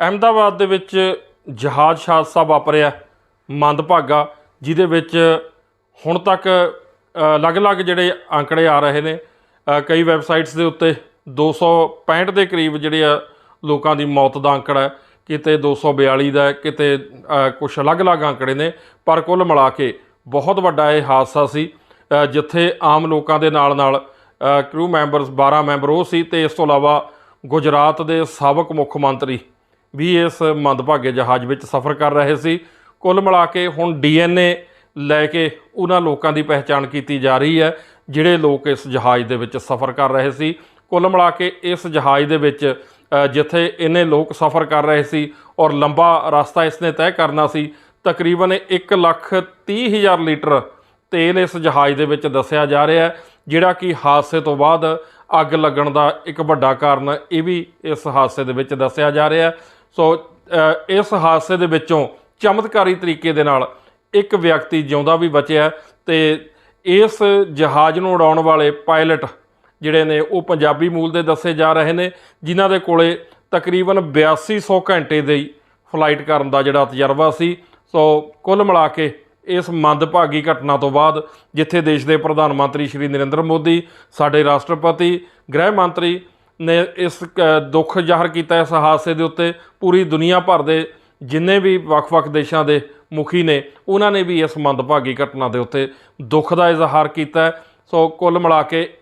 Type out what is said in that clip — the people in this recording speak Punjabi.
ਅਹਿਮਦਾਬਾਦ ਦੇ ਵਿੱਚ ਜਹਾਜ਼ ਹਾਦਸਾ ਵਾਪਰਿਆ, ਮੰਦਭਾਗਾ, ਜਿਹਦੇ ਵਿੱਚ ਹੁਣ ਤੱਕ ਅਲੱਗ-ਅਲੱਗ ਜਿਹੜੇ ਅੰਕੜੇ ਆ ਰਹੇ ਨੇ ਕਈ ਵੈਬਸਾਈਟਸ ਦੇ ਉੱਤੇ 265 ਦੇ ਕਰੀਬ ਜਿਹੜੇ ਆ ਲੋਕਾਂ ਦੀ ਮੌਤ ਦਾ ਅੰਕੜਾ ਹੈ, ਕਿਤੇ 242 ਦਾ ਕਿਤੇ ਕੁਝ ਅਲੱਗ-ਅਲੱਗ ਅੰਕੜੇ ਨੇ, ਪਰ ਕੁੱਲ ਮਿਲਾ ਕੇ ਬਹੁਤ ਵੱਡਾ ਇਹ ਹਾਦਸਾ ਸੀ ਜਿੱਥੇ ਆਮ ਲੋਕਾਂ ਦੇ ਨਾਲ-ਨਾਲ ਕਰੂ ਮੈਂਬਰਸ 12 ਮੈਂਬਰ ਉਹ ਸੀ ਤੇ ਇਸ ਤੋਂ ਇਲਾਵਾ ਗੁਜਰਾਤ ਦੇ ਸਾਬਕ ਮੁੱਖ ਮੰਤਰੀ ਵੀ ਇਸ ਮੰਦਭਾਗੇ ਜਹਾਜ਼ ਵਿੱਚ ਸਫ਼ਰ ਕਰ ਰਹੇ ਸੀ। ਕੁੱਲ ਮਿਲਾ ਕੇ ਹੁਣ ਡੀਐਨਏ ਲੈ ਕੇ ਉਹਨਾਂ ਲੋਕਾਂ ਦੀ ਪਹਿਚਾਣ ਕੀਤੀ ਜਾ ਰਹੀ ਹੈ, ਜਿਹੜੇ ਲੋਕ ਇਸ ਜਹਾਜ਼ ਦੇ ਵਿੱਚ ਸਫ਼ਰ ਕਰ ਰਹੇ ਸੀ। ਕੁੱਲ ਮਿਲਾ ਕੇ ਇਸ ਜਹਾਜ਼ ਦੇ ਵਿੱਚ ਜਿੱਥੇ ਇੰਨੇ ਲੋਕ ਸਫ਼ਰ ਕਰ ਰਹੇ ਸੀ ਔਰ ਲੰਬਾ ਰਸਤਾ ਇਸਨੇ ਤੈਅ ਕਰਨਾ ਸੀ, ਤਕਰੀਬਨ 1 ਲੱਖ 30 ਹਜ਼ਾਰ ਲੀਟਰ ਤੇਲ ਇਸ ਜਹਾਜ਼ ਦੇ ਵਿੱਚ ਦੱਸਿਆ ਜਾ ਰਿਹਾ ਹੈ, ਜਿਹੜਾ ਕਿ ਹਾਦਸੇ ਤੋਂ ਬਾਅਦ ਅੱਗ ਲੱਗਣ ਦਾ ਇੱਕ ਵੱਡਾ ਕਾਰਨ ਇਹ ਵੀ ਇਸ ਹਾਦਸੇ ਦੇ ਵਿੱਚ ਦੱਸਿਆ ਜਾ ਰਿਹਾ ਹੈ। ਸੋ ਇਸ ਹਾਦਸੇ ਦੇ ਵਿੱਚੋਂ ਚਮਤਕਾਰੀ ਤਰੀਕੇ ਦੇ ਨਾਲ ਇੱਕ ਵਿਅਕਤੀ ਜਿਉਂਦਾ ਵੀ ਬਚਿਆ ਤੇ ਇਸ ਜਹਾਜ਼ ਨੂੰ ਉਡਾਉਣ ਵਾਲੇ ਪਾਇਲਟ ਜਿਹੜੇ ਨੇ, ਉਹ ਪੰਜਾਬੀ ਮੂਲ ਦੇ ਦੱਸੇ ਜਾ ਰਹੇ ਨੇ, ਜਿਨ੍ਹਾਂ ਦੇ ਕੋਲੇ ਤਕਰੀਬਨ 8200 ਘੰਟੇ ਦੀ ਫਲਾਈਟ ਕਰਨ ਦਾ ਜਿਹੜਾ ਤਜਰਬਾ ਸੀ। ਸੋ, ਕੁੱਲ ਮਿਲਾ ਕੇ ਇਸ ਮੰਦਭਾਗੀ ਘਟਨਾ ਤੋਂ ਬਾਅਦ, ਜਿੱਥੇ ਦੇਸ਼ ਦੇ ਪ੍ਰਧਾਨ ਮੰਤਰੀ ਸ਼੍ਰੀ ਨਰਿੰਦਰ ਮੋਦੀ, ਸਾਡੇ ਰਾਸ਼ਟਰਪਤੀ, ਗ੍ਰਹਿ ਮੰਤਰੀ ਨੇ ਇਸ ਅ, ਦੁੱਖ ਜ਼ਾਹਰ ਕੀਤਾ ਇਸ ਹਾਦਸੇ ਦੇ ਉੱਤੇ ਪੂਰੀ ਦੁਨੀਆ ਭਰ ਦੇ ਜਿੰਨੇ ਵੀ ਵੱਖ-ਵੱਖ ਦੇਸ਼ਾਂ ਦੇ ਮੁਖੀ ਨੇ ਉਹਨਾਂ ਨੇ ਵੀ ਇਸ ਮੰਦਭਾਗੀ ਘਟਨਾ ਦੇ ਉੱਤੇ ਦੁੱਖ ਦਾ ਇਜ਼ਹਾਰ ਕੀਤਾ। ਸੋ ਕੁੱਲ ਮਿਲਾ ਕੇ